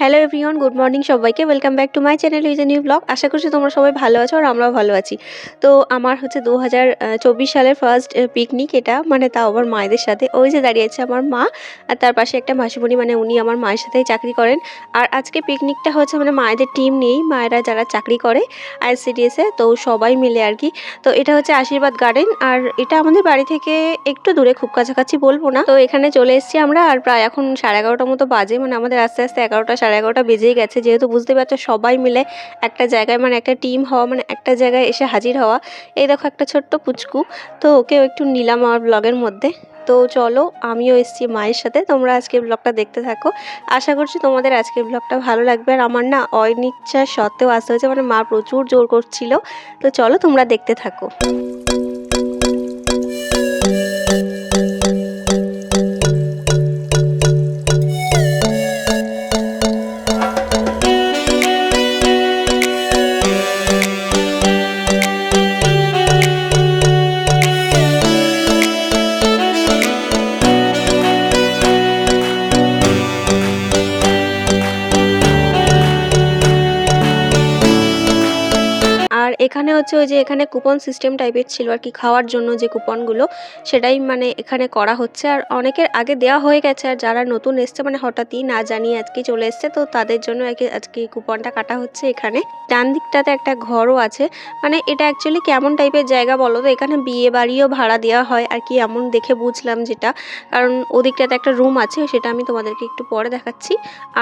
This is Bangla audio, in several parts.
হ্যালো এভরিওয়ান গুড মর্নিং সবাইকে welcome back to my channel is a new blog আশা করছি তোমরা সবাই ভালো আছো আর আমরাও ভালো আছি। তো আমার হচ্ছে দু হাজার চব্বিশ সালের ফার্স্ট পিকনিক এটা মানে তাও আবার মায়েদের সাথে। ওই যে দাঁড়িয়েছে আমার মা, আর তার পাশে একটা মাসিমণি মানে উনি আমার মায়ের সাথেই চাকরি করেন। আর আজকে পিকনিকটা হচ্ছে মানে মায়েদের টিম নিয়েই, মায়েরা যারা চাকরি করে আইসিডিএসে তো সবাই মিলে আর কি। তো এটা হচ্ছে আশীর্বাদ গার্ডেন আর এটা আমাদের বাড়ি থেকে একটু দূরে, খুব কাছাকাছি বলব না। তো এখানে চলে এসেছি আমরা, আর প্রায় এখন সাড়ে এগারোটার মতো বাজে মানে আমাদের আস্তে আস্তে এগারোটা সাড়ে এগারোটা বেজেই গেছে। যেহেতু বুঝতে পারছ, সবাই মিলে একটা জায়গায় মানে একটা টিম হওয়া মানে একটা জায়গায় এসে হাজির হওয়া। এই দেখো একটা ছোট্ট পুচকু। তো ওকেও একটু নিলাম আমার ব্লগের মধ্যে। তো চলো, আমিও এসেছি মায়ের সাথে। তোমরা আজকের ব্লগটা দেখতে থাকো। আশা করছি তোমাদের আজকের ব্লগটা ভালো লাগবে। আর আমার না অনিচ্ছা সত্ত্বেও আসতে হয়েছে মানে মা প্রচুর জোর করছিল। তো চলো, তোমরা দেখতে থাকো। এখানে হচ্ছে ওই যে এখানে কুপন সিস্টেম টাইপের ছিল আর কি, খাওয়ার জন্য যে কুপনগুলো সেটাই মানে এখানে করা হচ্ছে। আর অনেকের আগে দেওয়া হয়ে গেছে, আর যারা নতুন এসছে মানে হঠাৎই না জানিয়ে আজকে চলে এসছে, তো তাদের জন্য আজকে কুপনটা কাটা হচ্ছে এখানে। ডান দিকটাতে একটা ঘরও আছে মানে এটা অ্যাকচুয়ালি কেমন টাইপের জায়গা বলো তো? এখানে বিয়ে বাড়িও ভাড়া দেওয়া হয়, আর কি এমন দেখে বুঝলাম যেটা। কারণ ওদিকটাতে একটা রুম আছে, সেটা আমি তোমাদেরকে একটু পরে দেখাচ্ছি।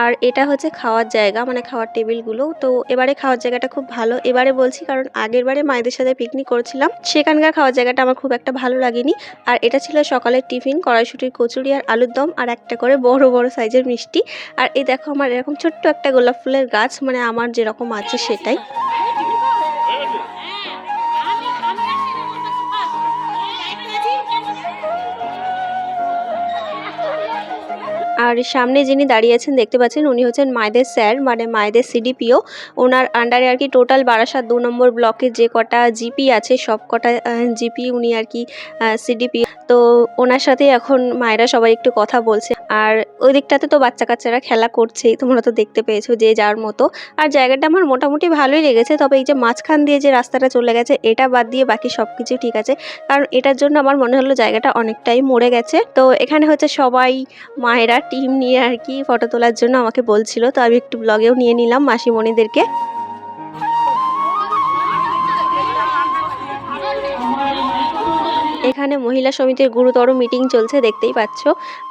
আর এটা হচ্ছে খাওয়ার জায়গা মানে খাওয়ার টেবিলগুলো তো এবারে খাওয়ার জায়গাটা খুব ভালো। এবারে বলছি কারণ আগের বারে মায়েদের সাথে পিকনিক করেছিলাম। সেখানকার খাওয়ার জায়গাটা আমার খুব একটা ভালো লাগেনি। আর এটা ছিল সকালের টিফিন, কড়াইশুটির কচুরি আর আলুর দম আর একটা করে বড় বড় সাইজের মিষ্টি। আর এই দেখো আমার এরকম ছোট্ট একটা গোলাপ ফুলের গাছ মানে আমার যেরকম আছে সেটাই। আর সামনে যিনি দাঁড়িয়ে আছেন, দেখতে পাচ্ছেন উনি হচ্ছেন মায়েদের স্যার মানে মায়েদের সিডিপিও। ওনার আন্ডারে আর কি টোটাল বারাসাত দু নম্বর ব্লকে যে কটা জিপি আছে, সব কটা জিপি উনি আর কি সিডিপি তো ওনার সাথে এখন মায়েরা সবাই একটু কথা বলছে। আর ওই দিকটাতে তো বাচ্চা কাচ্চারা খেলা করছেই, তোমরা তো দেখতে পেয়েছ যে যার মতো। আর জায়গাটা আমার মোটামুটি ভালোই লেগেছে, তবে এই যে মাঝখান দিয়ে যে রাস্তাটা চলে গেছে, এটা বাদ দিয়ে বাকি সব কিছু ঠিক আছে। কারণ এটার জন্য আমার মনে হলো জায়গাটা অনেকটাই মরে গেছে। তো এখানে হচ্ছে সবাই মায়েরা টিম নিয়ে আর কি ফটো তোলার জন্য আমাকে বলছিল, তো আমি একটু ব্লগেও নিয়ে নিলাম মাসিমণিদেরকে। এখানে মহিলা সমিতির গুরুতর মিটিং চলছে, দেখতেই পাচ্ছ।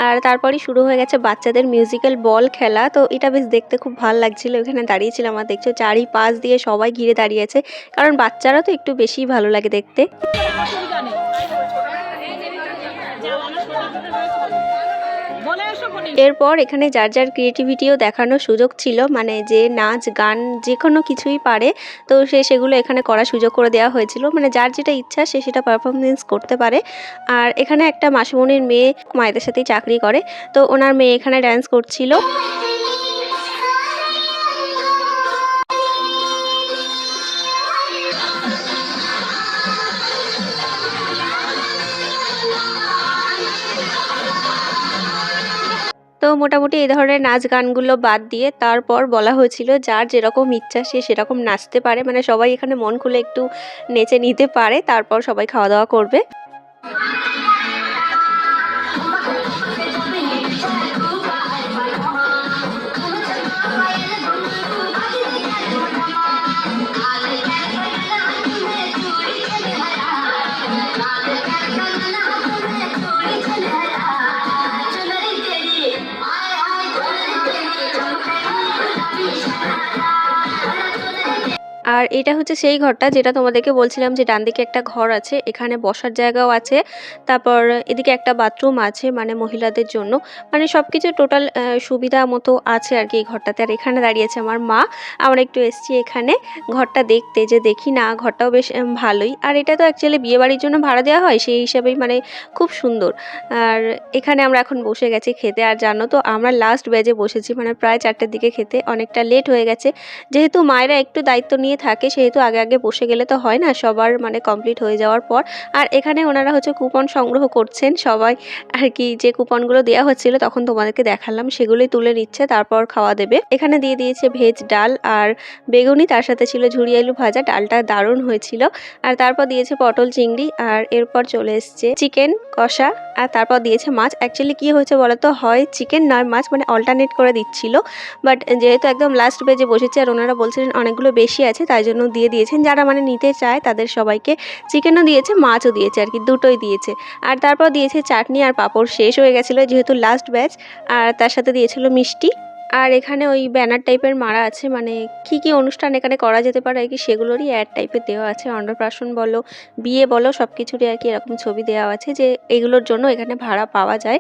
আর তারপরই শুরু হয়ে গেছে বাচ্চাদের মিউজিক্যাল বল খেলা, তো এটা বেশ দেখতে খুব ভালো লাগছিল। এখানে দাঁড়িয়েছিলাম আর দেখছ চারি পাশ দিয়ে সবাই ঘিরে দাঁড়িয়েছে কারণ বাচ্চারা তো একটু বেশিই ভালো লাগে দেখতে। এরপর এখানে যার যার ক্রিয়েটিভিটিও দেখানোর সুযোগ ছিল মানে যে নাচ, গান, যে কোনো কিছুই পারে, তো সে সেগুলো এখানে করার সুযোগ করে দেওয়া হয়েছিল। মানে যার যেটা ইচ্ছা সে সেটা পারফরমেন্স করতে পারে। আর এখানে একটা মাসিমণির মেয়ে মায়েদের সাথেই চাকরি করে, তো ওনার মেয়ে এখানে ড্যান্স করছিল। তো মোটামুটি এই ধরনের নাচ গানগুলো বাদ দিয়ে তারপর বলা হয়েছিল যার যেরকম ইচ্ছা সে সেরকম নাচতে পারে। মানে সবাই এখানে মন খুলে একটু নেচে নিতে পারে, তারপর সবাই খাওয়া দাওয়া করবে। আর এটা হচ্ছে সেই ঘরটা যেটা তোমাদেরকে বলছিলাম যে ডান দিকে একটা ঘর আছে, এখানে বসার জায়গাও আছে, তারপর এদিকে একটা বাথরুম আছে মানে মহিলাদের জন্য। মানে সব কিছু টোটাল সুবিধা মতো আছে আর কি এই ঘরটাতে। আর এখানে দাঁড়িয়েছে আমার মা। আমরা একটু এসছি এখানে ঘরটা দেখতে যে দেখি না, ঘরটাও বেশ ভালোই। আর এটা তো অ্যাকচুয়ালি বিয়েবাড়ির জন্য ভাড়া দেওয়া হয়, সেই হিসাবেই মানে খুব সুন্দর। আর এখানে আমরা এখন বসে গেছি খেতে। আর জানো তো, আমরা লাস্ট বেজে বসেছি মানে প্রায় চারটের দিকে খেতে। অনেকটা লেট হয়ে গেছে। যেহেতু মায়েরা একটু দায়িত্ব নিয়ে নিয়ে থাকে, সেহেতু আগে আগে বসে গেলে তো হয় না, সবার মানে কমপ্লিট হয়ে যাওয়ার পর। আর এখানে ওনারা হচ্ছে কুপন সংগ্রহ করছেন, সবাই আর কি যে কুপনগুলো দেওয়া হচ্ছিল তখন তোমাদেরকে দেখালাম, সেগুলোই তুলে নিচ্ছে, তারপর খাওয়া দেবে। এখানে দিয়ে দিয়েছে ভেজ ডাল আর বেগুনি, তার সাথে ছিল ঝুড়ি আলু ভাজা, ডালটা দারুণ হয়েছিল। আর তারপর দিয়েছে পটল চিংড়ি, আর এরপর চলে এসছে চিকেন কষা আর তারপর দিয়েছে মাছ। অ্যাকচুয়ালি কি হয়েছে বলতো? হয় চিকেন নয়, মাছ মানে অল্টারনেট করে দিচ্ছিল। বাট যেহেতু একদম লাস্ট পেজে বসেছে আর ওনারা বলছিলেন অনেকগুলো বেশি আছে, তাই জন্য দিয়ে দিয়েছেন। যারা মানে নিতে চায় তাদের সবাইকে চিকেনও দিয়েছে, মাছও দিয়েছে আর কি, দুটোই দিয়েছে। আর তারপর দিয়েছে চাটনি আর পাঁপড়। শেষ হয়ে গেছিল যেহেতু লাস্ট ব্যাচ আর তার সাথে দিয়েছিল মিষ্টি। আর এখানে ওই ব্যানার টাইপের মারা আছে মানে কি কি অনুষ্ঠান এখানে করা যেতে পারে আর কি সেগুলোরই অ্যাড টাইপের দেওয়া আছে। অন্নপ্রাশন বলো, বিয়ে বলো সব কিছুরই আর কি এরকম ছবি দেওয়া আছে যে এগুলোর জন্য এখানে ভাড়া পাওয়া যায়।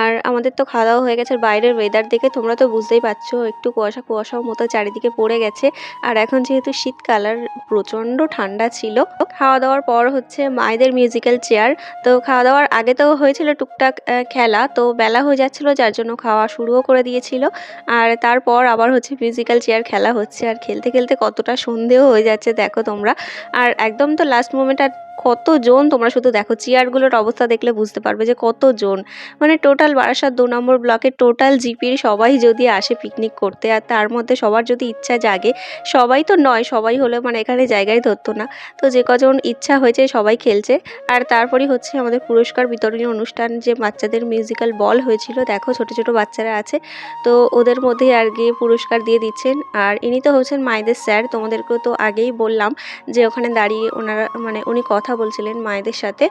আর আমাদের তো খাওয়া দাওয়া হয়ে গেছে, আর বাইরের ওয়েদার দেখে তোমরা তো বুঝতেই পারছ, একটু কুয়াশা কুয়াশাও মতো চারিদিকে পড়ে গেছে। আর এখন যেহেতু শীতকাল আর প্রচণ্ড ঠান্ডা ছিল, খাওয়া দাওয়ার পর হচ্ছে মায়েদের মিউজিক্যাল চেয়ার তো খাওয়া দাওয়ার আগে তো হয়েছিল টুকটাক খেলা, তো বেলা হয়ে যাচ্ছিল, যার জন্য খাওয়া শুরুও করে দিয়েছিল। আর তারপর আবার হচ্ছে মিউজিক্যাল চেয়ার খেলা হচ্ছে। আর খেলতে খেলতে কতটা সন্ধেও হয়ে যাচ্ছে, দেখো তোমরা। আর একদম তো লাস্ট মোমেন্ট আর কতজন? তোমরা শুধু দেখো চেয়ারগুলোর অবস্থা দেখলে বুঝতে পারবে যে কতজন। মানে টোটাল বারাসাত দু নম্বর ব্লকে টোটাল জিপির সবাই যদি আসে পিকনিক করতে, আর তার মধ্যে সবার যদি ইচ্ছা জাগে, সবাই তো নয়, সবাই হলে মানে এখানে জায়গায় ধরতো না। তো যে কজন ইচ্ছা হয়েছে সবাই খেলছে। আর তারপরেই হচ্ছে আমাদের পুরস্কার বিতরণী অনুষ্ঠান, যে বাচ্চাদের মিউজিক্যাল বল হয়েছিল, দেখো ছোট ছোট বাচ্চারা আছে। তো ওদের মধ্যে আর গিয়ে পুরস্কার দিয়ে দিচ্ছেন। আর ইনি তো হচ্ছেন মায়েদের স্যার তোমাদেরকেও তো আগেই বললাম যে ওখানে দাঁড়িয়ে ওনারা মানে উনি কথা বলছিলেন মায়েদের সাথে।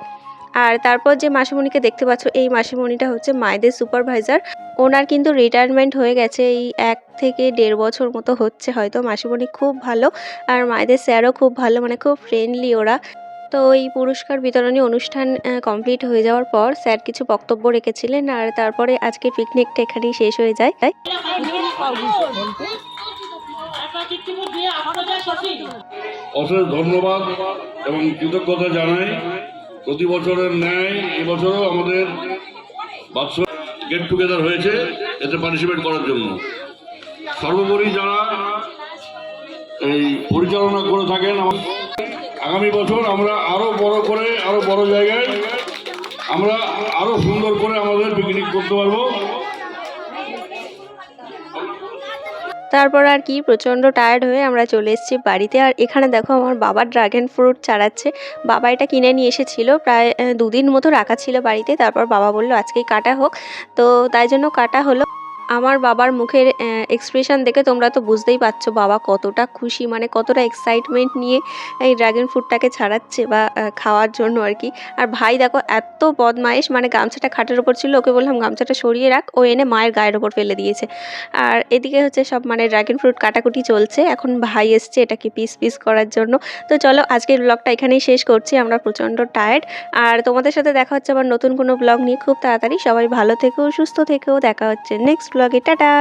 আর তারপর যে মাসিমণিকে দেখতে পাচ্ছ, এই মাসিমণিটা হচ্ছে মায়েদের সুপারভাইজার ওনার কিন্তু রিটায়ারমেন্ট হয়ে গেছে, এই এক থেকে দেড় বছর মতো হচ্ছে হয়তো। মাসিমণি খুব ভালো, আর মায়েদের স্যারও খুব ভালো মানে খুব ফ্রেন্ডলি ওরা। তো এই পুরস্কার বিতরণী অনুষ্ঠান কমপ্লিট হয়ে যাওয়ার পর স্যার কিছু বক্তব্য রেখেছিলেন, আর তারপরে আজকে পিকনিকটা এখানেই শেষ হয়ে যায়। তাই অশেষ ধন্যবাদ এবং কৃতজ্ঞতা জানাই। প্রতি বছরের ন্যায় এবছরও আমাদের গেট টুগেদার হয়েছে এতে পার্টিসিপেট করার জন্য। সর্বোপরি যারা এই পরিচালনা করে থাকেন আগামী বছর আমরা আরও বড় করে, আরও বড় জায়গায় আমরা আরও সুন্দর করে আমাদের পিকনিক করতে পারব। তারপর আর কি, প্রচণ্ড টায়ার্ড হয়ে আমরা চলে এসেছি বাড়িতে। আর এখানে দেখো আমার বাবা ড্রাগন ফ্রুট চারাচ্ছে। বাবা এটা কিনে নিয়ে এসেছিল, প্রায় দুদিন মতো রাখা ছিল বাড়িতে। তারপর বাবা বলল, আজকেই কাটা হোক। তো তাই জন্য কাটা হলো। আমার বাবার মুখের এক্সপ্রেশন দেখে তোমরা তো বুঝতেই পারছ বাবা কতটা খুশি মানে কতটা এক্সাইটমেন্ট নিয়ে এই ড্রাগন ফ্রুটটাকে ছাড়াচ্ছে বা খাওয়ার জন্য আর কি। আর ভাই দেখো এত বদমাইশ মানে গামছাটা খাটের ওপর ছিল, ওকে বললাম গামছাটা সরিয়ে রাখ, ও এনে মায়ের গায়ের ওপর ফেলে দিয়েছে। আর এদিকে হচ্ছে সব মানে ড্রাগন ফ্রুট কাটাকুটি চলছে, এখন ভাই এসছে এটাকে পিস পিস করার জন্য। তো চলো আজকের ব্লগটা এখানেই শেষ করছি, আমরা প্রচণ্ড টায়ার্ড আর তোমাদের সাথে দেখা হচ্ছে আবার নতুন কোনো ব্লগ নিয়ে খুব তাড়াতাড়ি। সবাই ভালো থেকো, সুস্থ থেকেও দেখা হচ্ছে নেক্সট ব্লগে টাটা।